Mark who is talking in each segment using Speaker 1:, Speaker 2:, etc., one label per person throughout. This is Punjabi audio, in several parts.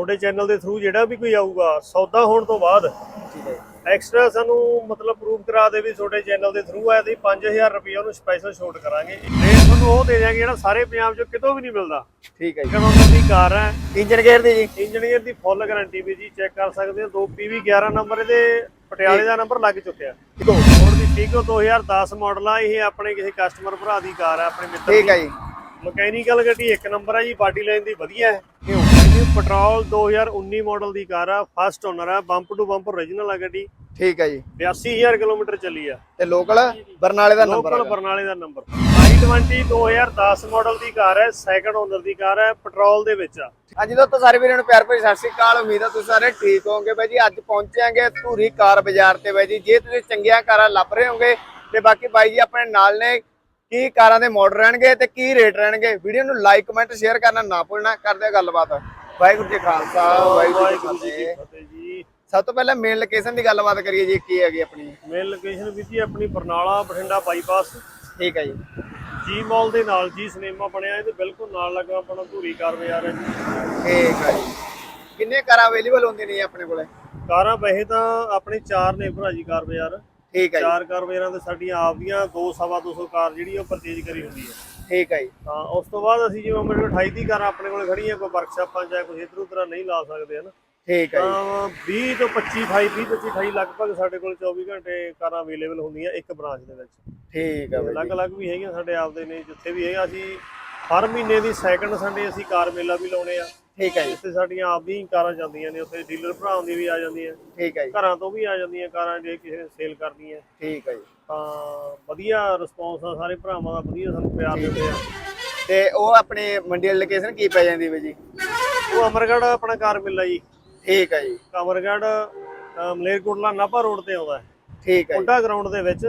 Speaker 1: ਤੁਹਾਡੇ ਚੈਨਲ ਦੇ ਥਰੂ ਜਿਹੜਾ ਵੀ ਕੋਈ ਆਊਗਾ ਸੌਦਾ ਹੋਣ ਤੋਂ ਬਾਅਦ
Speaker 2: ਠੀਕ ਹੈ
Speaker 1: ਐਕਸਟਰਾ ਸਾਨੂੰ ਮਤਲਬ ਪ੍ਰੂਫ ਕਰਾ ਦੇ ਵੀ ਤੁਹਾਡੇ ਚੈਨਲ ਦੇ ਥਰੂ ਆਇਆ ਤੇ 5000 ਰੁਪਏ ਉਹਨੂੰ ਸਪੈਸ਼ਲ ਛੋਟ ਕਰਾਂਗੇ। ਰੇਟ ਤੁਹਾਨੂੰ ਉਹ ਦੇ ਦਿਆਂਗੇ ਜਿਹੜਾ ਸਾਰੇ ਪੰਜਾਬ 'ਚ ਕਿਤੋਂ ਵੀ ਨਹੀਂ ਮਿਲਦਾ।
Speaker 2: ਠੀਕ ਹੈ ਜੀ।
Speaker 1: ਕਨੋਨਰ ਦੀ ਕਾਰ ਹੈ।
Speaker 2: ਇੰਜਨ ਗੇਅਰ ਦੀ ਜੀ।
Speaker 1: ਇੰਜੀਨੀਅਰ ਦੀ ਫੁੱਲ ਗਾਰੰਟੀ ਵੀ ਜੀ ਚੈੱਕ ਕਰ ਸਕਦੇ ਹੋ 2 PV 11 ਨੰਬਰ ਇਹਦੇ ਪਟਿਆਲੇ ਦਾ ਨੰਬਰ ਲੱਗ ਚੁੱਕਿਆ।
Speaker 2: ਠੀਕ
Speaker 1: ਹੁਣ ਦੀ ਟੀਕੋ 2010 ਮਾਡਲ ਆ ਇਹ ਆਪਣੇ ਕਿਸੇ ਕਸਟਮਰ ਭਰਾ ਦੀ ਕਾਰ ਆ ਆਪਣੇ ਮਿੱਤਰ
Speaker 2: ਠੀਕ ਹੈ ਜੀ।
Speaker 1: ਮਕੈਨੀਕਲ ਗੱਡੀ ਇੱਕ ਨੰਬਰ ਆ ਜੀ ਬਾਡੀ ਲਾਈਨ ਦੀ ਵਧੀਆ ਹੈ। ਇਹ ਪੈਟਰੋਲ 2019 ਮਾਡਲ ਦੀ ਕਾਰ ਆ ਫਸਟ ਓਨਰ ਆ ਬੰਪ ਟੂ ਬੰਪ origignal ਆ ਗੱਡੀ।
Speaker 2: ਠੀਕ ਹੈ ਜੀ।
Speaker 1: 82000 ਕਿਲੋਮੀਟਰ ਚੱਲੀ ਆ।
Speaker 2: ਤੇ ਲੋਕਲ ਬਰਨਾਲੇ ਦਾ ਨੰਬਰ
Speaker 1: ਲੋਕਲ ਬਰਨਾਲੇ ਦਾ ਨੰਬਰ i20 2010 ਮਾਡਲ ਦੀ ਕਾਰ ਹੈ ਸੈਕੰਡ ਓਨਰ ਦੀ ਕਾਰ ਹੈ ਪੈਟਰੋਲ ਦੇ ਵਿੱਚ ਆ।
Speaker 2: ਹਾਂਜੀ ਦੋਸਤੋ ਸਾਰੇ ਵੀਰਾਂ ਨੂੰ ਪਿਆਰ ਭਰੀ ਸਤਿ ਸ਼੍ਰੀ ਅਕਾਲ। ਉਮੀਦ ਹੈ ਤੁਸੀਂ ਸਾਰੇ ਠੀਕ ਹੋਵੋਗੇ ਬਾਈ ਜੀ। ਅੱਜ ਪਹੁੰਚਾਂਗੇ ਧੂਰੀ ਕਾਰ ਬਾਜ਼ਾਰ ਤੇ ਬਾਈ ਜੀ। ਜੇ ਤੁਸੀਂ ਚੰਗੀਆਂ ਕਾਰਾਂ ਲੱਭ ਰਹੇ ਹੋਗੇ ਤੇ ਬਾਕੀ ਬਾਈ ਜੀ ਆਪਣੇ ਨਾਲ ਨੇ ਕੀ ਕਾਰਾਂ ਦੇ ਮਾਡਲ ਰਹਿਣਗੇ ਤੇ ਕੀ ਰੇਟ ਰਹਿਣਗੇ? ਵੀਡੀਓ ਨੂੰ ਲਾਈਕ ਕਮੈਂਟ ਸ਼ੇਅਰ ਕਰਨਾ ਨਾ ਭੁੱਲਣਾ। ਕਰਦੇ ਆ ਗੱਲਬਾਤ। ਵਾਹਿਗੁਰੂ ਜੀ ਖਾਲਸਾ ਵਾਹਿਗੁਰੂ ਜੀ ਕੀ ਫਤਿਹ।
Speaker 1: ਜੀ।
Speaker 2: ਸਭ ਤੋਂ ਪਹਿਲਾਂ ਮੇਨ ਲੋਕੇਸ਼ਨ ਦੀ ਗੱਲਬਾਤ ਕਰੀਏ ਜੀ ਕੀ ਹੈਗੀ ਆਪਣੀ?
Speaker 1: ਮੇਨ ਲੋਕੇਸ਼ਨ ਵੀ ਜੀ ਆਪਣੀ ਬਰਨਾਲਾ ਬਠਿੰਡਾ ਬਾਈਪਾਸ
Speaker 2: ਠੀਕ ਹੈ ਜੀ।
Speaker 1: ਜੀ ਮਾਲ ਦੇ ਨਾਲ ਜੀ ਸਿਨੇਮਾ ਬਣਿਆ ਇਹਦੇ ਬਿਲਕੁਲ ਨਾਲ ਲੱਗਾ ਆਪਣਾ ਧੂਰੀ ਕਾਰ ਬਾਜ਼ਾਰ ਹੈ ਜੀ।
Speaker 2: ਠੀਕ ਹੈ ਜੀ। ਕਿੰਨੇ ਕਾਰਾਂ ਅਵੇਲੇਬਲ ਹੁੰਦੀਆਂ ਨੇ ਆਪਣੇ ਕੋਲੇ?
Speaker 1: ਕਾਰਾਂ ਵੈਸੇ ਤਾਂ ਆਪਣੇ ਚਾਰ ਨੇ ਭਰਾ ਜੀ ਕਾਰ ਬਾਜ਼ਾਰ।
Speaker 2: ਠੀਕ ਹੈ ਜੀ।
Speaker 1: ਚਾਰ ਕਾਰ ਬਾਜ਼ਾਰਾਂ ਤੇ ਸਾਡੀਆਂ ਆਪਦੀਆਂ 2 ਸਵਾ 200 ਕਾਰ ਜਿਹੜੀ ਉਹ ਪਰਚੇਜ ਕਰੀ ਹੁੰਦੀ ਹੈ
Speaker 2: ਠੀਕ ਹੈ ਜੀ।
Speaker 1: ਤਾਂ ਉਸ ਤੋਂ ਬਾਅਦ ਅਸੀਂ ਜਿਵੇਂ ਮੇਰੇ ਕੋਲ 28 ਦੀ ਕਾਰਾਂ ਆਪਣੇ ਕੋਲ ਖੜੀਆਂ ਕੋਈ ਵਰਕਸ਼ਾਪਾਂ ਜਾਂ ਕੋਈ ਇਧਰ ਉਧਰ ਨਹੀਂ ਲਾ ਸਕਦੇ ਹਨ?
Speaker 2: ਠੀਕ ਹੈ ਜੀ।
Speaker 1: ਤਾਂ 20 ਤੋਂ 25 28 20 25 28 ਲਗਭਗ ਸਾਡੇ ਕੋਲ 24 ਘੰਟੇ ਕਾਰਾਂ ਅਵੇਲੇਬਲ ਹੁੰਦੀਆਂ ਇੱਕ ਬ੍ਰਾਂਚ ਦੇ ਵਿੱਚ।
Speaker 2: ਠੀਕ ਹੈ
Speaker 1: ਅਲੱਗ-ਅਲੱਗ ਵੀ ਹੈਗੀਆਂ ਸਾਡੇ ਆਪਦੇ ਨੇ ਜਿੱਥੇ ਵੀ ਹੈਗਾ ਅਸੀਂ ਹਰ ਮਹੀਨੇ ਦੀ ਸੈਕੰਡ ਸੰਡੇ ਅਸੀਂ ਕਾਰ ਮੇਲਾ ਵੀ ਲਾਉਣੇ ਆ।
Speaker 2: ਠੀਕ ਹੈ ਜੀ।
Speaker 1: ਸਾਡੀਆਂ ਆਪਦੀਆਂ ਹੀ ਕਾਰਾਂ ਜਾਂਦੀਆਂ ਨੇ ਉੱਥੇ ਡੀਲਰ ਭਰਾਵਾਂ ਦੀ ਵੀ ਆ ਜਾਂਦੀਆਂ।
Speaker 2: ਠੀਕ ਹੈ ਜੀ।
Speaker 1: ਘਰਾਂ ਤੋਂ ਵੀ ਆ ਜਾਂਦੀਆਂ ਕਾਰਾਂ ਜੇ ਕਿਸੇ ਨੇ ਸੇਲ ਕਰਨੀ ਹੈ
Speaker 2: ਠੀਕ ਹੈ ਜੀ।
Speaker 1: ਤਾਂ ਵਧੀਆ ਰਿਸਪੌਂਸ ਆ ਸਾਰੇ ਭਰਾਵਾਂ ਦਾ ਵਧੀਆ ਸਾਨੂੰ ਪਿਆਰ ਦਿੰਦੇ ਆ।
Speaker 2: ਤੇ ਉਹ ਆਪਣੇ ਮੰਡੀ ਵਾਲੀ ਲੋਕੇਸ਼ਨ ਕੀ ਪੈ ਜਾਂਦੀ ਬਾਈ ਜੀ?
Speaker 1: ਉਹ ਅਮਰਗੜ੍ਹ ਆਪਣਾ ਕਾਰ ਮੇਲਾ ਜੀ।
Speaker 2: ਠੀਕ ਹੈ ਜੀ।
Speaker 1: ਅਮਰਗੜ੍ਹ ਅ, ਮਲੇਰਕੋਟਲਾ ਨਾਭਾ ਰੋਡ ਤੇ ਆਉਂਦਾ।
Speaker 2: ਠੀਕ ਹੈ
Speaker 1: ਕੋਟਾ ਗਰਾਊਂਡ ਦੇ ਵਿੱਚ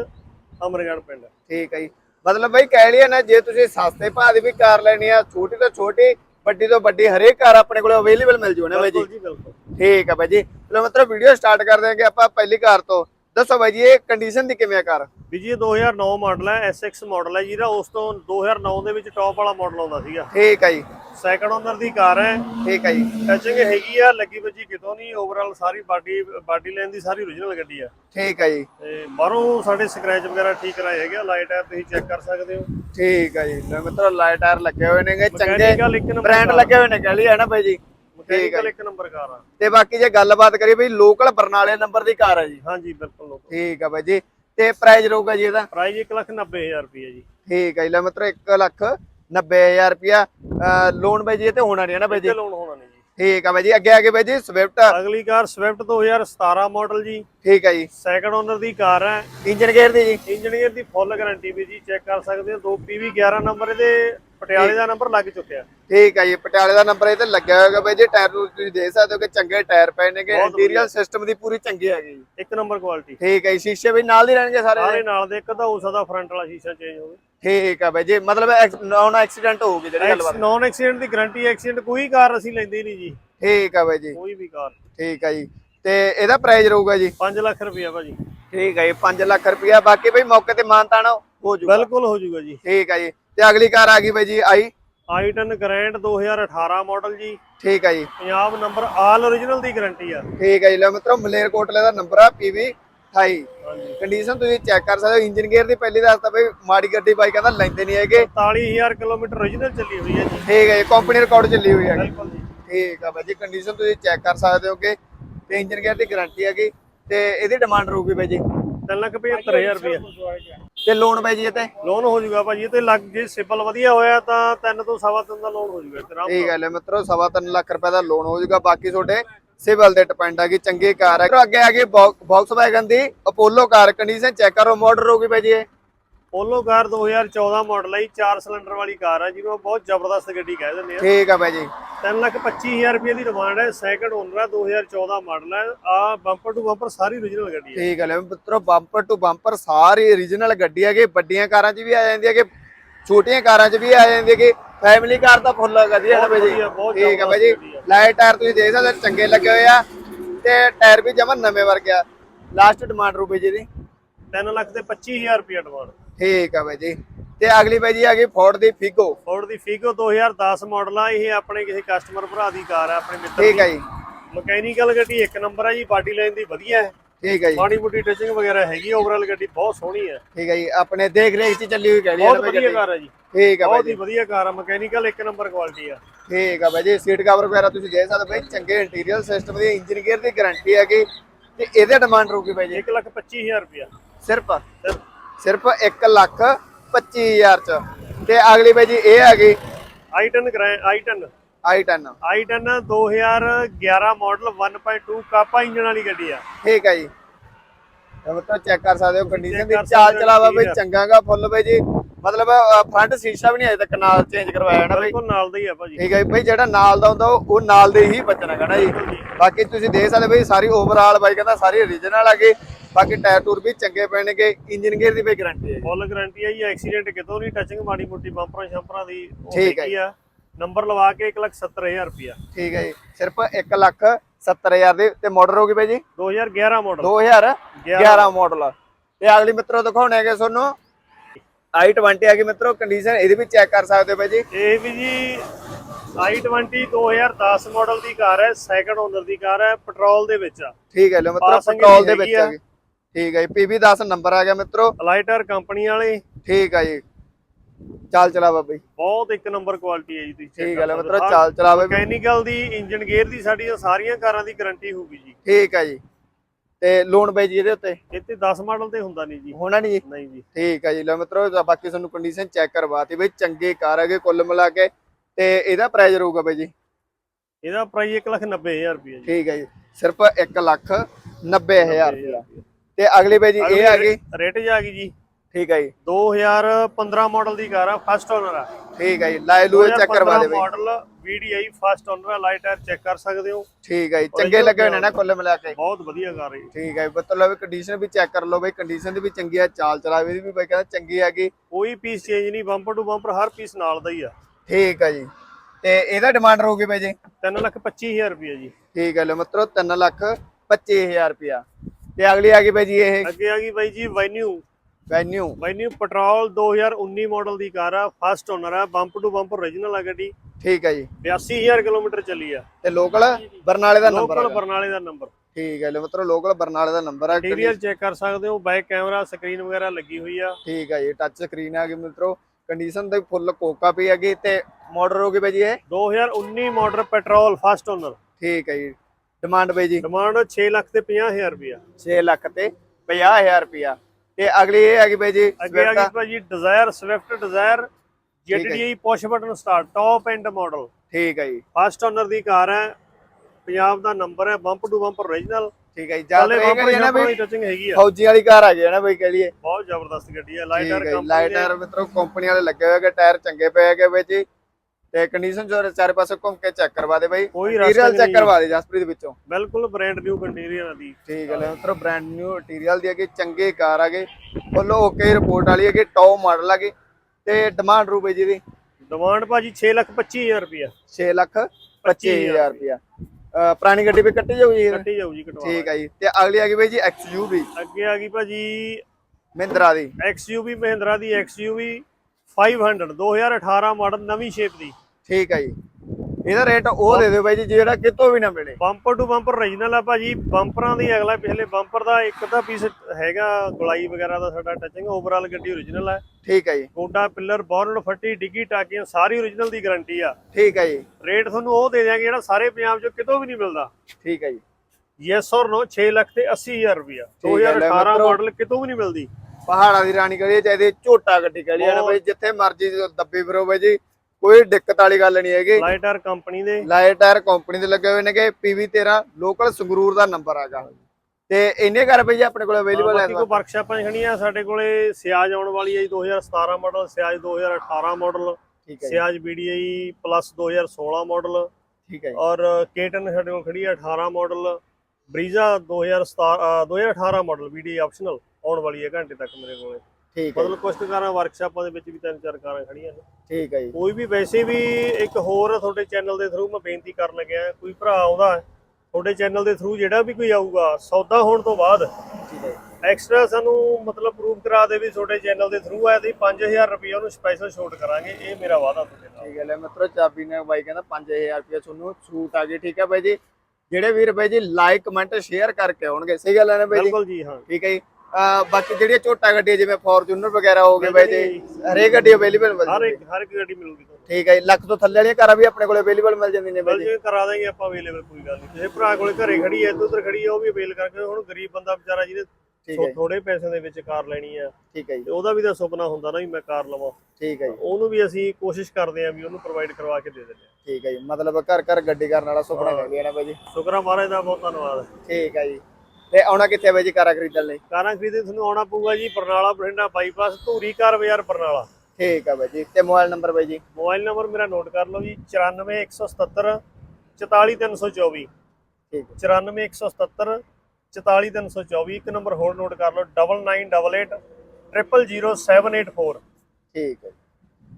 Speaker 1: ਅਮਰਗੜ੍ਹ ਪਿੰਡ।
Speaker 2: ਠੀਕ ਹੈ ਜੀ। ਮਤਲਬ ਬਾਈ ਕਹਿ ਲਿਆ ਨਾ ਜੇ ਤੁਸੀਂ ਸਸਤੇ ਭਾਅ ਦੀ ਵੀ ਕਾਰ ਲੈਣੀ ਆ ਛੋਟੀ ਤੋਂ ਛੋਟੀ ਵੱਡੀ ਤੋਂ ਵੱਡੀ ਹਰੇਕ ਕਾਰ ਆਪਣੇ ਕੋਲ ਅਵੇਲੇਬਲ ਮਿਲ ਜੂ ਨਾ ਬਾਈ ਜੀ?
Speaker 1: ਬਿਲਕੁਲ ਜੀ ਬਿਲਕੁਲ।
Speaker 2: ਠੀਕ ਹੈ ਬਾਈ ਜੀ। ਚਲੋ ਮਤਲਬ ਵੀਡੀਓ ਸਟਾਰਟ ਕਰ ਦਿਆਂਗੇ ਆਪਾਂ ਪਹਿਲੀ ਕਾਰ ਤੋਂ। ਦੱਸੋ ਬਾਈ ਜੀ ਇਹ ਕੰਡੀਸ਼ਨ ਦੀ ਕਿਵੇਂ ਆ ਕਾਰ?
Speaker 1: ਵੀ ਜੀ ਇਹ 2009 ਮਾਡਲ ਹੈ SX ਮਾਡਲ ਹੈ ਜਿਹਦਾ ਉਸ ਤੋਂ 2009 ਦੇ ਵਿੱਚ ਟੌਪ ਵਾਲਾ ਮਾਡਲ ਆਉਂਦਾ ਸੀਗਾ।
Speaker 2: ਠੀਕ ਹੈ ਜੀ।
Speaker 1: ਸੈਕੰਡ ਓਨਰ ਦੀ ਕਾਰ ਹੈ।
Speaker 2: ਠੀਕ ਹੈ ਜੀ।
Speaker 1: ਟੱਚਿੰਗ ਹੈਗੀ ਆ ਲੱਗੀ ਵੱਜੀ ਕਿਤੋਂ ਨਹੀਂ ਓਵਰਆਲ ਸਾਰੀ ਬਾਡੀ ਬਾਡੀ ਲਾਈਨ ਦੀ ਸਾਰੀ origignal ਗੱਡੀ ਆ।
Speaker 2: ਠੀਕ ਹੈ ਜੀ।
Speaker 1: ਤੇ ਬਾਹਰੋਂ ਸਾਡੇ ਸਕ੍ਰੈਚ ਵਗੈਰਾ ਠੀਕ ਕਰਾਏ ਹੈਗੇ ਆ ਲਾਈਟ ਹੈ ਤੁਸੀਂ ਚੈੱਕ ਕਰ ਸਕਦੇ ਹੋ।
Speaker 2: ਠੀਕ ਹੈ ਜੀ। ਮਿੱਤਰੋ ਲਾਈਟ ਟਾਇਰ ਲੱਗੇ ਹੋਏ ਨੇਗੇ ਚੰਗੇ ਬ੍ਰਾਂਡ ਲੱਗੇ ਹੋਏ ਨੇ ਕਹਿ ਲਈ ਹੈ ਨਾ ਬਾਈ ਜੀ।
Speaker 1: ਮਕੈਨੀਕਲ ਇੱਕ ਨੰਬਰ ਕਾਰ ਆ।
Speaker 2: ਤੇ ਬਾਕੀ ਜੇ ਗੱਲਬਾਤ ਕਰੀਏ ਬਈ ਲੋਕਲ ਬਰਨਾਲੇ ਨੰਬਰ ਦੀ ਕਾਰ ਹੈ ਜੀ।
Speaker 1: ਹਾਂਜੀ ਬਿਲਕੁਲ ਲੋਕ
Speaker 2: ਠੀਕ ਆ ਬਾਈ ਜੀ। ਤੇ ਪ੍ਰਾਈਸ ਰਹੂਗਾ ਜੀ ਇਹਦਾ?
Speaker 1: ਪ੍ਰਾਈਸ 190000 ਰੁਪਏ ਜੀ।
Speaker 2: ਠੀਕ ਹੈ ਜੀ ਲੈ ਮਿੱਤਰੋ 1 ਲੱਖ 90000 ਰੁਪਿਆ ਲੋਨ ਬਾਈ ਜੀ ਇਹ ਤੇ ਹੋਣਾ ਨਹੀਂ ਹੈ ਨਾ ਬਾਈ ਜੀ?
Speaker 1: ਤੇ ਲੋਨ ਹੋਣਾ ਨਹੀਂ ਜੀ।
Speaker 2: ਠੀਕ ਆ ਬਾਈ ਜੀ ਅੱਗੇ ਕੇ ਬਾਈ ਜੀ ਸਵਿਫਟ
Speaker 1: ਅਗਲੀ ਕਾਰ ਸਵਿਫਟ 2017 ਮਾਡਲ ਜੀ।
Speaker 2: ਠੀਕ ਹੈ ਜੀ।
Speaker 1: ਸੈਕੰਡ ਓਨਰ ਦੀ ਕਾਰ ਹੈ।
Speaker 2: ਇੰਜਨ ਗੇਅਰ ਦੀ ਜੀ?
Speaker 1: ਇੰਜੀਨੀਅਰ ਦੀ ਫੁੱਲ ਗਾਰੰਟੀ ਵੀ ਜੀ ਚੈੱਕ ਕਰ ਸਕਦੇ ਹੋ 2 PV 11 ਨੰਬਰ ਇਹਦੇ ਪਟਿਆਲੇ ਦਾ ਨੰਬਰ ਲੱਗ ਚੁੱਕਿਆ।
Speaker 2: ਠੀਕ ਹੈ ਜੀ ਪਟਿਆਲੇ ਦਾ ਨੰਬਰ ਇਹ ਤੇ ਲੱਗਿਆ ਹੋਏਗਾ ਬਾਈ ਜੀ ਟਾਇਰ ਨੂੰ ਤੁਸੀਂ ਦੇਖ ਸਕਦੇ ਹੋ ਕਿ ਚੰਗੇ ਟਾਇਰ ਪਏ ਨੇਗੇ
Speaker 1: ਬਹੁਤ
Speaker 2: ਇੰਟੀਰੀਅਰ ਸਿਸਟਮ ਦੀ ਪੂਰੀ ਚੰਗੀ ਹੈਗੀ ਜੀ।
Speaker 1: ਇੱਕ ਨੰਬਰ ਕੁਆਲਿਟੀ
Speaker 2: ਠੀਕ ਹੈ ਜੀ ਸ਼ੀਸ਼ੇ ਵੀ ਨਾਲ ਦੀ ਰਹਿਣਗੇ ਸਾਰੇ
Speaker 1: ਸਾਰੇ ਨਾਲ ਦੇ ਇੱਕ ਤਾਂ ਹੋ ਸਕਦਾ ਫਰੰਟ ਵਾਲਾ ਸ਼ੀਸ਼ਾ ਚੇਂਜ ਹੋਵੇ
Speaker 2: ਠੀਕ ਆ ਬਾਈ ਜੀ ਮਤਲਬ ਨੌਨ ਐਕਸੀਡੈਂਟ ਹੋਊਗੀ ਜਿਹੜੀ ਗੱਲਬਾਤ
Speaker 1: ਨੌਨ ਐਕਸੀਡੈਂਟ ਦੀ ਗਾਰੰਟੀ ਐਕਸੀਡੈਂਟ ਕੋਈ ਕਾਰ ਅਸੀਂ ਲੈਂਦੇ ਹੀ ਨਹੀਂ ਜੀ।
Speaker 2: ਠੀਕ ਆ ਬਾਈ ਜੀ।
Speaker 1: ਕੋਈ ਵੀ ਕਾਰ।
Speaker 2: ਠੀਕ ਆ ਜੀ। ਤੇ ਇਹਦਾ ਪ੍ਰਾਈਸ ਰਹੂਗਾ ਜੀ।
Speaker 1: 5 ਲੱਖ ਰੁਪਇਆ ਭਾਜੀ।
Speaker 2: ਠੀਕ ਹੈ ਜੀ 5 ਲੱਖ ਰੁਪਇਆ। ਬਾਕੀ ਬਈ ਮੌਕੇ ਤੇ ਮਾਨਤਾਨ ਹੋ ਜੂਗਾ
Speaker 1: ਬਿਲਕੁਲ ਹੋ ਜਾਊਗਾ ਜੀ।
Speaker 2: ਠੀਕ ਹੈ ਜੀ। ਤੇ ਅਗਲੀ ਕਾਰ ਆ ਗਈ ਬਈ ਜੀ ਆਈ।
Speaker 1: i10 ਗ੍ਰੈਂਡ 2018 ਮਾਡਲ ਜੀ।
Speaker 2: ਠੀਕ ਹੈ ਜੀ।
Speaker 1: ਪੰਜਾਬ ਨੰਬਰ ਆਲ origignal ਦੀ ਗਾਰੰਟੀ ਆ।
Speaker 2: ਠੀਕ ਹੈ ਜੀ। ਲੈ ਮਿੱਤਰੋ ਮਲੇਰਕੋਟਲੇ ਦਾ ਨੰਬਰ ਆ PV 28
Speaker 1: ਹਾਂਜੀ।
Speaker 2: ਕੰਡੀਸ਼ਨ ਤੁਸੀਂ ਚੈੱਕ ਕਰ ਸਕਦੇ ਹੋ। ਇੰਜਨ ਗੇਅਰ ਦੀ ਪਹਿਲੀ ਦੱਸਤਾ ਬਈ ਮਾੜੀ ਗੱਡੀ ਬਾਈ ਕਹਿੰਦਾ ਲੈਂਦੇ ਨਹੀਂ ਹੈਗੇ।
Speaker 1: 47000 ਕਿਲੋਮੀਟਰ origignal ਚੱਲੀ ਹੋਈ ਹੈ ਜੀ।
Speaker 2: ਠੀਕ ਹੈ ਜੀ। ਕੰਪਨੀ ਰਿਕਾਰਡ ਚੱਲੀ ਹੋਈ ਹੈਗੀ।
Speaker 1: ਬਿਲਕੁਲ ਜੀ।
Speaker 2: ਠੀਕ ਆ ਬਾਈ ਜੀ। ਕੰਡੀਸ਼ਨ ਤੁਸੀਂ ਚੈੱਕ ਕਰ ਸਕਦੇ ਹੋ ਕਿ ਤੇ ਇੰਜਨ ਗੇਅਰ ਦੀ ਗਾਰੰਟੀ ਹੈਗੀ। ਤੇ ਇਹਦੀ ਡਿਮਾਂਡ ਰਹੂਗੀ ਬਾਈ ਜੀ।
Speaker 1: 375000 ਰੁਪਇਆ
Speaker 2: ਤੇ ਲੋਨ ਬਾਈ ਜੀ ਤੇ?
Speaker 1: ਲੋਨ ਹੋ ਜਾਊਗਾ ਭਾਜੀ ਇਹ ਤੇ ਲੱਗ ਜੇ ਸਿਬਲ ਵਧੀਆ ਹੋਇਆ ਤਾਂ 3 ਤੋਂ ਸਵਾ ਤਿੰਨ ਦਾ ਲੋਨ ਹੋ ਜਾਊਗਾ ਤੇ ਆਰਾਮ
Speaker 2: ਠੀਕ ਹੈ ਲੈ ਮਿੱਤਰੋ ਸਵਾ ਤਿੰਨ ਲੱਖ ਰੁਪਏ ਦਾ ਲੋਨ ਹੋ ਜਾਊਗਾ ਬਾਕੀ ਤੁਹਾਡੇ ਸਿਵਲ ਦੇ ਡਿਪੈਂਡ ਆ ਕਿ ਚੰਗੀ ਕਾਰ ਹੈ ਅੱਗੇ ਆ ਗਈ ਬਾਕਸ ਵੈਗਨ ਦੀ ਅਪੋਲੋ ਕਾਰ ਕੰਡੀਸ਼ਨ ਚੈੱਕ ਕਰੋ ਮਾਡਲ ਹੋਊਗੀ ਬਾਈ ਜੀ ਇਹ।
Speaker 1: ਪੋਲੋ ਕਾਰ 2014 ਮਾਡਲ ਹੈ ਜੀ 4 ਸਿਲੰਡਰ ਵਾਲੀ ਕਾਰ ਹੈ ਜਿਹਨੂੰ ਬਹੁਤ ਜ਼ਬਰਦਸਤ ਗੱਡੀ ਕਹਿ ਦਿੰਦੇ ਆ।
Speaker 2: ਠੀਕ ਆ ਬਾਈ ਜੀ।
Speaker 1: 325000 ਰੁਪਏ ਦੀ ਡਿਮਾਂਡ ਹੈ ਸੈਕੰਡ ਓਨਰ ਹੈ 2014 ਮਾਡਲ ਹੈ ਆ। ਬੰਪਰ ਟੂ ਬੰਪਰ ਸਾਰੀ origignal ਗੱਡੀ ਹੈ
Speaker 2: ਠੀਕ ਹੈ ਲੈ ਮਿੱਤਰੋ ਬੰਪਰ ਟੂ ਬੰਪਰ ਸਾਰੀ origignal ਗੱਡੀ ਹੈਗੀ ਵੱਡੀਆਂ ਕਾਰਾਂ 'ਚ ਵੀ ਆ ਜਾਂਦੀ ਹੈ ਕਿ ਛੋਟੀਆਂ ਕਾਰਾਂ 'ਚ ਵੀ ਆ ਜਾਂਦੀ ਹੈ ਕਿ ਫੈਮਿਲੀ ਕਾਰ ਤਾਂ ਫੁੱਲ ਵਧੀਆ ਹੈ ਨਾ ਬਾਈ ਜੀ? ਠੀਕ ਆ ਬਾਈ ਜੀ।
Speaker 1: ਗੱਡੀ ਆ।
Speaker 2: ਲਾਈਟ ਟਾਇਰ ਤੁਸੀਂ ਦੇਖ ਸਕਦੇ ਹੋ, ਚੰਗੇ ਲੱਗੇ ਹੋਏ ਆ ਤੇ ਟਾਇਰ ਵੀ ਜਮਾ ਨਵੇਂ ਵਰਗੇ ਲਾਸਟ ਡਿਮਾਂਡ ਰੂਪੇ ਜੀ ਦੀ।
Speaker 1: 3 ਲੱਖ ਤੇ 25000 ਰੁਪਏ ਡਿਮਾਂਡ
Speaker 2: ਠੀਕ ਆ ਬਾਈ ਜੀ। ਤੇ ਅਗਲੀ ਬਾਈ ਜੀ ਆ ਗਈ ਫੋਰਡ ਦੀ ਫਿਗੋ
Speaker 1: ਫੋਰਡ ਦੀ ਫੀਗੋ 2010 ਮਾਡਲ ਆ ਇਹ ਆਪਣੇ ਕਿਸੇ ਕਸਟਮਰ ਭਰਾ ਦੀ ਕਾਰ ਆ ਆਪਣੇ ਮਿੱਤਰ
Speaker 2: ਠੀਕ ਹੈ ਜੀ।
Speaker 1: ਮਕੈਨੀਕਲ ਗੱਡੀ ਇੱਕ ਨੰਬਰ ਆ ਜੀ ਬਾਡੀ ਲਾਈਨ ਦੀ ਵਧੀਆ ਹੈ।
Speaker 2: ਠੀਕ ਹੈ ਜੀ।
Speaker 1: ਮਾੜੀ ਮੋਟੀ ਟਚਿੰਗ ਵਗੈਰਾ ਹੈਗੀ ਓਵਰਆਲ ਗੱਡੀ ਬਹੁਤ ਸੋਹਣੀ ਹੈ
Speaker 2: ਠੀਕ ਹੈ ਜੀ ਆਪਣੇ ਦੇਖ ਰੇਖ ਚ ਚੱਲੀ ਹੋਈ ਕਹਿ ਲਈ
Speaker 1: ਬਹੁਤ ਵਧੀਆ ਕਾਰ ਹੈ ਜੀ।
Speaker 2: ਠੀਕ ਹੈ ਬਾਈ
Speaker 1: ਬਹੁਤ ਹੀ ਵਧੀਆ ਕਾਰ ਆ ਮਕੈਨੀਕਲ ਇੱਕ ਨੰਬਰ ਕੁਆਲਿਟੀ ਆ।
Speaker 2: ਠੀਕ ਆ ਬਾਈ ਜੀ ਸੀਟ ਕਵਰ ਵਗੈਰਾ ਤੁਸੀਂ ਦੇ ਸਕਦੇ ਬਾਈ ਚੰਗੇ ਇੰਟੀਰੀਅਰ ਸਿਸਟਮ ਦੀ ਇੰਜਨ ਗੇਅਰ ਦੀ ਗਾਰੰਟੀ ਹੈਗੀ। ਤੇ ਇਹਦੇ ਡਿਮਾਂਡ ਰਹੂਗੀ ਬਾਈ ਜੀ।
Speaker 1: 1 ਲੱਖ 25000 ਰੁਪਇਆ।
Speaker 2: ਸਿਰਫ?
Speaker 1: ਤੇ
Speaker 2: ਸਿਰਫ 1 ਲੱਖ 25000 ਚ। ਤੇ ਅਗਲੀ ਬਾਈ ਜੀ ਇਹ ਆ ਗਈ
Speaker 1: i10 grand i10
Speaker 2: i10
Speaker 1: i10 2011 model 1.2 ਕਾਪਾ engine ਵਾਲੀ ਗੱਡੀ ਆ।
Speaker 2: ਠੀਕ ਹੈ ਜੀ। ਮਤਲਬ ਚੈੱਕ ਕਰ ਸਕਦੇ ਹੋ ਕੰਡੀਸ਼ਨ ਦੀ। ਚਾਲ ਚਲਾਵਾ ਬਈ। ਚੰਗਾਗਾ ਫੁੱਲ ਬਈ ਜੀ। ਮਤਲਬ ਫਰੰਟ ਸ਼ੀਸ਼ਾ ਵੀ ਨਹੀਂ ਅਜੇ ਤੱਕ ਨਾਲ ਚੇਂਜ ਕਰਵਾਇਆ ਨਾ ਬਈ।
Speaker 1: ਬਿਲਕੁਲ ਨਾਲ ਦਾ ਹੀ ਆ ਭਾਜੀ।
Speaker 2: ਠੀਕ ਹੈ ਜੀ ਬਈ ਜਿਹੜਾ ਨਾਲ ਦਾ ਹੁੰਦਾ ਉਹ ਨਾਲ ਦੇ ਹੀ ਬਚਣਾ ਨਾ ਜੀ। ਬਾਕੀ ਤੁਸੀਂ ਦੇਖ ਸਕਦੇ ਬਈ ਸਾਰੀ ਓਵਰਆਲ ਬਾਈ ਕਹਿੰਦਾ ਸਾਰੀ origignal ਹੈਗੀ ਬਾਕੀ ਟਾਇਰ ਟੂਰ ਵੀ ਚੰਗੇ ਪੈਣਗੇ ਇੰਜਨ ਗੇਅਰ ਦੀ ਵੀ ਗਾਰੰਟੀ ਹੈ।
Speaker 1: ਫੁੱਲ ਗਾਰੰਟੀ ਆ ਜੀ ਐਕਸੀਡੈਂਟ ਕਿਤੋਂ ਨਹੀਂ ਟੱਚਿੰਗ ਮਾੜੀ ਮੋਟੀ ਬੰਪਰਾਂ ਸ਼ੰਪਰਾਂ ਦੀ
Speaker 2: ਠੀਕ ਹੈ
Speaker 1: ਹੈਗੀ ਆ। ਨੰਬਰ ਲਵਾ ਕੇ 170000 ਰੁਪਇਆ।
Speaker 2: ਠੀਕ ਹੈ ਜੀ ਸਿਰਫ 1 ਲੱਖ 70000 ਦੇ ਤੇ ਮਾਡਲ ਹੋ ਗਈ ਬਈ ਜੀ?
Speaker 1: 2011 ਮਾਡਲ
Speaker 2: 2011 ਮਾਡਲ ਤੇ ਅਗਲੀ ਮਿੱਤਰੋ ਦਿਖਾਉਣੇ ਹੈਗੇ ਤੁਹਾਨੂੰ। i20 ਹੈਗੀ ਮਿੱਤਰੋ ਕੰਡੀਸ਼ਨ ਇਹਦੀ ਵੀ ਚੈੱਕ ਕਰ ਸਕਦੇ ਹੋ ਬਈ ਜੀ।
Speaker 1: ਇਹ ਵੀ ਜੀ i20 2010 ਮਾਡਲ ਦੀ ਕਾਰ ਹੈ ਸੈਕੰਡ ਓਨਰ ਦੀ ਕਾਰ ਹੈ ਪੈਟਰੋਲ ਦੇ ਵਿੱਚ ਆ।
Speaker 2: ਠੀਕ ਹੈ ਲੋ ਮਿੱਤਰੋ ਪੈਟਰੋਲ ਦੇ
Speaker 1: ਹੈਗੀ
Speaker 2: ਵਿੱਚ
Speaker 1: ਆ।
Speaker 2: ਹੈਗੀ ਠੀਕ ਹੈ ਜੀ ਪੀਵੀ 10 ਨੰਬਰ ਆ ਗਿਆ ਮਿੱਤਰੋ।
Speaker 1: ਲਾਈਟਰ ਕੰਪਨੀ ਵਾਲੇ।
Speaker 2: ਠੀਕ ਹੈ ਜੀ। ਚੱਲ ਚਲਾ ਬਾਬਾ ਜੀ।
Speaker 1: ਬਹੁਤ ਇੱਕ ਨੰਬਰ ਕੁਆਲਿਟੀ ਹੈ ਜੀ ਤੁਸੀਂ
Speaker 2: ਠੀਕ ਹੈ ਮਿੱਤਰੋ। ਚੱਲ ਚਲਾ ਬਾਬਾ
Speaker 1: ਮਕੈਨੀਕਲ ਦੀ ਇੰਜਨ ਗੇਅਰ ਦੀ ਸਾਡੀਆਂ ਸਾਰੀਆਂ ਕਾਰਾਂ ਦੀ ਗਾਰੰਟੀ ਹੋਊਗੀ ਜੀ।
Speaker 2: ਠੀਕ ਹੈ ਜੀ। ਤੇ ਲੋਨ ਬਾਈ ਜੀ ਇਹਦੇ ਉੱਤੇ?
Speaker 1: ਇੱਥੇ 10 ਮਾਡਲ ਤੇ ਹੁੰਦਾ ਨਹੀਂ ਜੀ।
Speaker 2: ਹੋਣਾ ਨਹੀਂ ਜੀ?
Speaker 1: ਨਹੀਂ ਜੀ।
Speaker 2: ਠੀਕ ਹੈ ਜੀ ਲੋ ਮਿੱਤਰੋ ਬਾਕੀ ਤੁਹਾਨੂੰ ਕੰਡੀਸ਼ਨ ਚੈੱਕ ਕਰਵਾਤੀ ਬਈ ਚੰਗੇ ਕਾਰ ਹੈਗੇ ਕੁੱਲ ਮਿਲਾ ਕੇ। ਤੇ ਇਹਦਾ ਪ੍ਰਾਈਸ ਰਹੂਗਾ ਬਾਈ ਜੀ?
Speaker 1: ਇਹਦਾ ਪ੍ਰਾਈਸ 190000 ਰੁਪਏ ਜੀ।
Speaker 2: ਠੀਕ ਹੈ ਜੀ ਸਿਰਫ 1 ਲੱਖ 90000 ਰੁਪਇਆ ਤੇ ਅਗਲੀ ਬਾਈ ਜੀ ਇਹ ਆ ਗਈ।
Speaker 1: ਰੇਟ ਜਾ ਗਈ ਜੀ।
Speaker 2: ਠੀਕ ਹੈ ਜੀ।
Speaker 1: 2015 ਮਾਡਲ ਦੀ ਕਾਰ ਆ ਫਸਟ ਓਨਰ ਆ।
Speaker 2: ਠੀਕ ਹੈ ਜੀ। ਲਾਏ ਲੂਏ ਚੈੱਕ ਕਰਵਾ ਦੇ ਬਾਈ
Speaker 1: ਮਾਡਲ VDI ਫਸਟ ਓਨਰ ਆ ਲਾਈਟ ਟਾਇਰ ਚੈੱਕ ਕਰ ਸਕਦੇ ਹੋ।
Speaker 2: ਠੀਕ ਹੈ ਜੀ। ਚੰਗੇ ਲੱਗੇ ਹੋਏ ਨੇ ਨਾ ਕੁੱਲ ਮਿਲਾ ਕੇ।
Speaker 1: ਬਹੁਤ ਵਧੀਆ ਕਾਰ ਹੈ।
Speaker 2: ਠੀਕ ਹੈ ਮਤਲਬ ਕੰਡੀਸ਼ਨ ਵੀ ਚੈੱਕ ਕਰ ਲਓ ਬਈ। ਕੰਡੀਸ਼ਨ ਦੀ ਵੀ ਚੰਗੀ ਹੈ ਚਾਲ ਚਲਾਵੇ ਦੀ ਵੀ ਬਈ ਕਹਿੰਦਾ ਚੰਗੀ ਹੈਗੀ
Speaker 1: ਕੋਈ ਪੀਸ ਚੇਂਜ ਨਹੀਂ ਬੰਪਰ ਟੂ ਬੰਪਰ ਹਰ ਪੀਸ ਨਾਲ ਦਾ ਹੀ ਆ।
Speaker 2: ਠੀਕ ਹੈ ਜੀ। ਤੇ ਇਹਦਾ ਡਿਮਾਂਡ ਰਹੂਗੀ ਬਾਈ ਜੀ।
Speaker 1: 325000 ਰੁਪਏ ਜੀ।
Speaker 2: ਠੀਕ ਹੈ ਲੋ ਮਿੱਤਰੋ 3 ਲੱਖ 25000 ਰੁਪਇਆ ਤੇ ਅਗਲੀ ਆ ਗਈ ਬਾਈ ਜੀ ਇਹ
Speaker 1: ਅੱਗੇ ਆ ਗਈ ਬਾਈ ਜੀ Venue.
Speaker 2: Venue.
Speaker 1: Venue petrol 2019 model ਦੀ ਕਾਰ ਆ ਫਸਟ ਓਨਰ ਆ ਬੰਪ ਟੂ ਬੰਪਰ origignal ਆ ਗੱਡੀ।
Speaker 2: ਠੀਕ ਹੈ ਜੀ।
Speaker 1: 82000 ਕਿਲੋਮੀਟਰ ਚੱਲੀ ਆ।
Speaker 2: ਤੇ ਲੋਕਲ ਬਰਨਾਲੇ ਦਾ ਨੰਬਰ
Speaker 1: ਲੋਕਲ ਬਰਨਾਲੇ ਦਾ ਨੰਬਰ
Speaker 2: ਠੀਕ ਹੈ ਲੋ ਮਿੱਤਰੋ ਲੋਕਲ ਬਰਨਾਲੇ ਦਾ ਨੰਬਰ ਹੈ
Speaker 1: ਇੰਟੀਰੀਅਰ ਚੈੱਕ ਕਰ ਸਕਦੇ ਹੋ ਬੈਕ ਕੈਮਰਾ ਸਕਰੀਨ ਵਗੈਰਾ ਲੱਗੀ ਹੋਈ ਆ।
Speaker 2: ਠੀਕ ਹੈ ਜੀ ਟੱਚ ਸਕਰੀਨ ਆ ਗਈ ਮਿੱਤਰੋ। ਕੰਡੀਸ਼ਨ ਦੇ ਫੁੱਲ ਕੋਕਾ ਪਈ ਹੈਗੀ ਤੇ ਮਾਡਲ ਹੋ ਗਈ ਬਾਈ ਜੀ ਇਹ।
Speaker 1: 2019 ਮਾਡਲ ਪੈਟਰੋਲ ਫਸਟ ਓਨਰ
Speaker 2: ਠੀਕ ਹੈ ਜੀ ਡਿਮਾਂਡ ਬਾਈ ਜੀ।
Speaker 1: ਡਿਮਾਂਡ 6 ਲੱਖ ਤੇ 50000 ਰੁਪਇਆ।
Speaker 2: 6 ਲੱਖ ਤੇ 50000 ਰੁਪਇਆ। ਤੇ ਅਗਲੀ ਇਹ ਹੈਗੀ ਬਾਈ ਜੀ
Speaker 1: ਅੱਗੇ ਆ ਗਈ ਭਾਜੀ Dzire Swift Dzire GTI push button start top end model
Speaker 2: ਠੀਕ ਹੈ ਜੀ।
Speaker 1: ਫਸਟ ਓਨਰ ਦੀ ਕਾਰ ਹੈ ਪੰਜਾਬ ਦਾ ਨੰਬਰ ਹੈ ਬੰਪ ਟੂ ਬੰਪ origignal
Speaker 2: ਠੀਕ ਹੈ ਜੀ।
Speaker 1: ਚੱਲੇ ਬੰਪਰ
Speaker 2: ਨਾ ਬਈ
Speaker 1: ਟਚਿੰਗ ਹੈਗੀ ਆ।
Speaker 2: ਫੌਜੀ ਵਾਲੀ ਕਾਰ ਆ ਗਈ ਹੈ ਨਾ ਬਈ ਕਹ ਲਈਏ।
Speaker 1: ਬਹੁਤ ਜ਼ਬਰਦਸਤ ਗੱਡੀ ਹੈ ਲਾਈਟਰ ਕੰਪਨੀ
Speaker 2: ਲਾਈਟਰ ਮਿੱਤਰੋ ਕੰਪਨੀ ਵਾਲੇ ਲੱਗੇ ਹੋਏ ਹੈਗੇ ਟਾਇਰ ਚੰਗੇ ਪਏ ਹੈਗੇ ਵਿੱਚ ਜੀ ਤੇ ਕੰਡੀਸ਼ਨ ਜੋ ਚਾਰੇ ਪਾਸੇ ਘੁੰਮ ਕੇ ਚੈੱਕ ਕਰਵਾ ਦੇ ਬਾਈ। ਮਟੀਰੀਅਲ ਚੈੱਕ ਕਰਵਾ ਦੇ ਜਸਪ੍ਰੀਤ ਵਿੱਚੋਂ।
Speaker 1: ਬਿਲਕੁਲ ਬ੍ਰਾਂਡ ਨਿਊ ਕੰਟੀਰੀਅਰ ਦੀ
Speaker 2: ਠੀਕ ਹੈ ਲੈ ਮਿੱਤਰੋ ਬ੍ਰਾਂਡ ਨਿਊ ਮਟੀਰੀਅਲ ਦੀ ਹੈਗੀ ਚੰਗੇ ਕਾਰ ਹੈਗੇ ਫੁੱਲ ਓਕੇ ਰਿਪੋਰਟ ਵਾਲੀ ਹੈਗੀ ਟੌਪ ਮਾਡਲ ਹੈਗੀ ਤੇ ਡਿਮਾਂਡ ਰੂ ਬਈ ਜੀ ਦੀ
Speaker 1: ਡਿਮਾਂਡ ਭਾਜੀ 6 ਲੱਖ 25000 ਰੁਪਇਆ
Speaker 2: 6 ਲੱਖ 25000 ਰੁਪਇਆ ਪੁਰਾਣੀ ਗੱਡੀ ਵੀ ਕੱਟੀ ਜਾਊ ਜੀ?
Speaker 1: ਕੱਟੀ ਜਾਊ ਜੀ ਕਟਵਾ
Speaker 2: ਠੀਕ ਹੈ ਜੀ। ਤੇ ਅਗਲੀ ਆ ਗਈ ਬਈ ਜੀ XUV
Speaker 1: ਅੱਗੇ ਆ ਗਈ ਭਾਜੀ
Speaker 2: ਮਹਿੰਦਰਾ ਦੀ।
Speaker 1: XUV ਮਹਿੰਦਰਾ ਦੀ XUV 500 2018 ਮਾਡਲ ਨਵੀਂ ਸ਼ੇਪ ਦੀ।
Speaker 2: ਠੀਕ ਹੈ ਜੀ। ਇਹਦਾ ਰੇਟ ਉਹ ਦੇ ਦਿਓ ਬਾਈ ਜੀ ਜਿਹੜਾ ਕਿਤੋਂ ਵੀ ਨਾ ਮਿਲੇ।
Speaker 1: ਬੰਪਰ ਟੂ ਬੰਪਰ origignal ਆ ਭਾਜੀ। ਬੰਪਰਾਂ ਦੀ ਅਗਲਾ ਪਿਛਲੇ ਬੰਪਰ ਦਾ ਇੱਕ ਤਾਂ ਪੀਸ ਹੈਗਾ ਗੁਲਾਈ ਵਗੈਰਾ ਦਾ ਸਾਡਾ ਟੱਚਿੰਗ ਓਵਰਆਲ ਗੱਡੀ origignal ਹੈ
Speaker 2: ਠੀਕ ਹੈ ਜੀ।
Speaker 1: ਗੋਡਾ ਪਿੱਲਰ ਬੋਨਟ ਫੱਟੀ ਡਿੱਗੀ ਟਾਕੀਆਂ ਸਾਰੀ origignal ਦੀ ਗਾਰੰਟੀ ਆ।
Speaker 2: ਠੀਕ ਹੈ ਜੀ।
Speaker 1: ਰੇਟ ਤੁਹਾਨੂੰ ਉਹ ਦੇ ਦਿਆਂਗੇ ਜਿਹੜਾ ਸਾਰੇ ਪੰਜਾਬ 'ਚ ਕਿਤੋਂ ਵੀ ਨਹੀਂ ਮਿਲਦਾ।
Speaker 2: ਠੀਕ ਹੈ ਜੀ।
Speaker 1: ਯੈਸ ਔਰ ਨੋ 6 ਲੱਖ ਤੇ 80000 ਰੁਪਇਆ।
Speaker 2: ਠੀਕ ਹੈ, ਲੈ
Speaker 1: 2018
Speaker 2: ਮਿੱਤਰੋ।
Speaker 1: ਮਾਡਲ ਕਿਤੋਂ ਵੀ ਨਹੀਂ ਮਿਲਦੀ।
Speaker 2: ਪਹਾੜਾਂ ਦੀ ਰਾਣੀ ਕਰੀਏ ਚਾਹੇ ਝੋਟਾ ਗੱਡੀ ਕਰੀਏ ਨਾ ਬਾਈ ਜਿੱਥੇ ਮਰਜ਼ੀ ਦੱਬੀ ਫਿਰੋ ਬਾਈ ਜੀ। ਕੋਈ ਦਿੱਕਤ ਵਾਲੀ ਗੱਲ ਨਹੀਂ ਹੈਗੀ।
Speaker 1: ਲਾਈਟਰ ਕੰਪਨੀ ਦੇ।
Speaker 2: ਲਾਈਟ ਟਾਇਰ ਕੰਪਨੀ ਦੇ ਲੱਗੇ ਹੋਏ ਨੇਗੇ। PV13 ਲੋਕਲ ਸੰਗਰੂਰ ਦਾ ਨੰਬਰ ਆਗਾ ਤੇ ਇੰਨੇ ਘਰ ਜੀ ਆਪਣੇ ਕੋਲ ਅਵੇਲੇਬਲ ਹੈ
Speaker 1: ਬਾਕੀ ਕੋ ਵਰਕਸ਼ਾਪਾਂ ਖਣੀਆਂ ਸਾਡੇ ਕੋਲੇ ਸਿਆਜ ਆਉਣ ਵਾਲੀ ਹੈ ਜੀ 2017 ਮਾਡਲ ਸਿਆਜ 2018 ਮਾਡਲ
Speaker 2: ਠੀਕ ਹੈ ਜੀ।
Speaker 1: ਸਿਆਜ BDI ਪਲੱਸ 2016 ਮਾਡਲ
Speaker 2: ਠੀਕ ਹੈ
Speaker 1: ਔਰ ਕੇਟਨ ਸਾਡੇ ਕੋਲ ਖੜੀ ਹੈ 18 ਮਾਡਲ ਬਰੀਜ਼ਾ 2017 ਅ, 2018 ਮਾਡਲ BDI ਆਪਸ਼ਨਲ ਆਉਣ ਵਾਲੀ ਹੈ ਘੰਟੇ ਤੱਕ ਮੇਰੇ ਕੋਲੇ।
Speaker 2: ਠੀਕ ਹੈ
Speaker 1: ਮਤਲਬ ਕੁਝ ਕੁ ਕਾਰਾਂ ਵਰਕਸ਼ਾਪਾਂ ਦੇ ਵਿੱਚ ਵੀ ਤਿੰਨ ਚਾਰ ਕਾਰਾਂ ਖੜੀਆਂ ਨੇ।
Speaker 2: ਠੀਕ ਹੈ ਜੀ।
Speaker 1: ਕੋਈ ਵੀ ਵੈਸੇ ਵੀ ਇੱਕ ਹੋਰ ਤੁਹਾਡੇ ਚੈਨਲ ਦੇ ਥਰੂ ਮੈਂ ਬੇਨਤੀ ਕਰਨ ਲੱਗਿਆ ਕੋਈ ਭਰਾ ਆਉਂਦਾ ਹੈ, ਤੁਹਾਡੇ ਚੈਨਲ ਦੇ ਥਰੂ ਜਿਹੜਾ ਵੀ ਕੋਈ ਆਊਗਾ ਸੌਦਾ ਹੋਣ ਤੋਂ ਬਾਅਦ
Speaker 2: ਠੀਕ ਹੈ ਜੀ।
Speaker 1: ਐਕਸਟਰਾ ਸਾਨੂੰ ਮਤਲਬ ਪ੍ਰੂਫ ਕਰਾ ਦੇ ਵੀ ਤੁਹਾਡੇ ਚੈਨਲ ਦੇ ਥਰੂ ਆਇਆ ਤੇ 5000 ਰੁਪਏ ਉਹਨੂੰ ਸਪੈਸ਼ਲ ਛੋਟ ਕਰਾਂਗੇ ਇਹ ਮੇਰਾ ਵਾਅਦਾ ਤੁਹਾਡੇ ਨਾਲ।
Speaker 2: ਠੀਕ ਹੈ ਲੈ ਮਿੱਤਰੋ ਚਾਬੀ ਨੇ ਬਾਈ ਕਹਿੰਦਾ 5000 ਰੁਪਏ ਤੁਹਾਨੂੰ ਛੂਟ ਆ ਗਈ ਠੀਕ ਹੈ ਬਾਈ ਜੀ। ਜਿਹੜੇ ਵੀਰ ਬਾਈ ਜੀ ਲਾਈਕ ਕਮੈਂਟ ਸ਼ੇਅਰ ਕਰਕੇ ਆਉਣਗੇ ਸਹੀ ਗੱਲ ਹੈ ਨਾ ਬਾਈ ਜੀ?
Speaker 1: ਬਿਲਕੁਲ ਜੀ ਹਾਂ।
Speaker 2: ਠੀਕ ਹੈ ਜੀ। ਬਾਕੀ ਜਿਹੜੀਆਂ ਛੋਟਾ ਗੱਡੀਆਂ ਜਿਵੇਂ ਫੋਰਚੂਨਰ ਵਗੈਰਾ ਹੋ ਗਏ ਬਾਈ ਜੀ ਹਰੇਕ ਗੱਡੀ ਅਵੇਲੇਬਲ ਮਿਲ
Speaker 1: ਹਰ ਇੱਕ ਹਰ ਇੱਕ ਗੱਡੀ ਮਿਲੂਗੀ ਤੁਹਾਨੂੰ।
Speaker 2: ਠੀਕ ਹੈ ਜੀ ਲੱਖ ਤੋਂ ਥੱਲੇ ਵਾਲੀਆਂ ਕਾਰਾਂ ਵੀ ਆਪਣੇ ਕੋਲ ਅਵੇਲੇਬਲ ਮਿਲ ਜਾਂਦੀਆਂ ਨੇ ਬਾਈ ਜੀ।
Speaker 1: ਜੇ ਕਰਾ ਦਾਂਗੇ ਆਪਾਂ ਅਵੇਲੇਬਲ ਕੋਈ ਗੱਲ ਨਹੀਂ। ਕਿਸੇ ਭਰਾ ਕੋਲੇ ਘਰੇ ਖੜੀ ਹੈ ਇੱਧਰ ਉੱਧਰ ਖੜੀ ਹੈ ਉਹ ਵੀ ਅਵੇਲ ਕਰਕੇ ਹੁਣ ਗਰੀਬ ਬੰਦਾ ਵਿਚਾਰਾ ਜਿਹਨੇ
Speaker 2: ਜੀ,
Speaker 1: ਥੋੜੇ ਪੈਸਿਆਂ ਦੇ ਵਿੱਚ ਕਾਰ ਲੈਣੀ ਆ
Speaker 2: ਠੀਕ ਹੈ ਜੀ।
Speaker 1: ਤੇ ਉਹਦਾ ਵੀ ਤਾਂ ਸੁਪਨਾ ਹੁੰਦਾ ਨਾ ਵੀ ਮੈਂ ਕਾਰ ਲਵਾਂ।
Speaker 2: ਠੀਕ ਹੈ ਜੀ।
Speaker 1: ਉਹਨੂੰ ਵੀ ਅਸੀਂ ਕੋਸ਼ਿਸ਼ ਕਰਦੇ ਆਂ ਵੀ ਉਹਨੂੰ ਪ੍ਰੋਵਾਈਡ ਕਰਵਾ ਕੇ ਦੇ ਦਿੰਦੇ ਆ
Speaker 2: ਠੀਕ ਹੈ ਜੀ ਮਤਲਬ ਘਰ ਘਰ ਗੱਡੀ ਕਰਨ ਵਾਲਾ ਸੁਪਨਾ ਆ ਨਾ ਬਾਈ ਜੀ।
Speaker 1: ਸ਼ੁਕਰਾ ਮਹਾਰਾਜ ਦਾ ਬਹੁਤ ਧੰਨਵਾਦ।
Speaker 2: ਠੀਕ ਹੈ ਜੀ। ਤੇ ਆਉਣਾ ਕਿੱਥੇ ਆ ਜੀ ਕਾਰਾਂ ਖਰੀਦਣ ਲਈ?
Speaker 1: ਕਾਰਾਂ ਖਰੀਦੇ ਤੁਹਾਨੂੰ ਆਉਣਾ ਪਊਗਾ ਜੀ ਬਰਨਾਲਾ ਬਠਿੰਡਾ ਬਾਈਪਾਸ ਧੂਰੀ ਕਾਰ ਬਾਜ਼ਾਰ ਬਰਨਾਲਾ।
Speaker 2: ਠੀਕ ਹੈ ਬਾਈ ਜੀ ਤੇ ਮੋਬਾਈਲ ਨੰਬਰ ਬਾਈ ਜੀ?
Speaker 1: ਮੋਬਾਈਲ ਨੰਬਰ ਮੇਰਾ ਨੋਟ ਕਰ ਲਓ ਜੀ 94177 44324
Speaker 2: ਠੀਕ ਹੈ
Speaker 1: 94177 44324 ਇੱਕ ਨੰਬਰ ਹੋਰ ਨੋਟ ਕਰ ਲਓ 9988 000784
Speaker 2: ਠੀਕ ਹੈ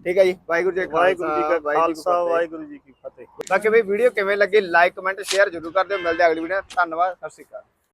Speaker 2: ਠੀਕ ਹੈ ਜੀ ਵਾਹਿਗੁਰੂ ਜੀ
Speaker 1: ਵਾਹਿਗੁਰੂ ਜੀ ਕਾ ਖਾਲਸਾ। ਵਾਹਿਗੁਰੂ ਜੀ ਕੀ ਫਤਿਹ।
Speaker 2: ਬਾਕੀ ਬਈ ਵੀਡੀਓ ਕਿਵੇਂ ਲੱਗੀ ਲਾਈਕ ਕਮੈਂਟ ਸ਼ੇਅਰ ਜ਼ਰੂਰ ਕਰ ਦਿਓ। ਮਿਲਦੇ ਅਗਲੀ ਵੀਡੀਓ। ਧੰਨਵਾਦ ਸਤਿ ਸ਼੍ਰੀ ਅਕਾਲ।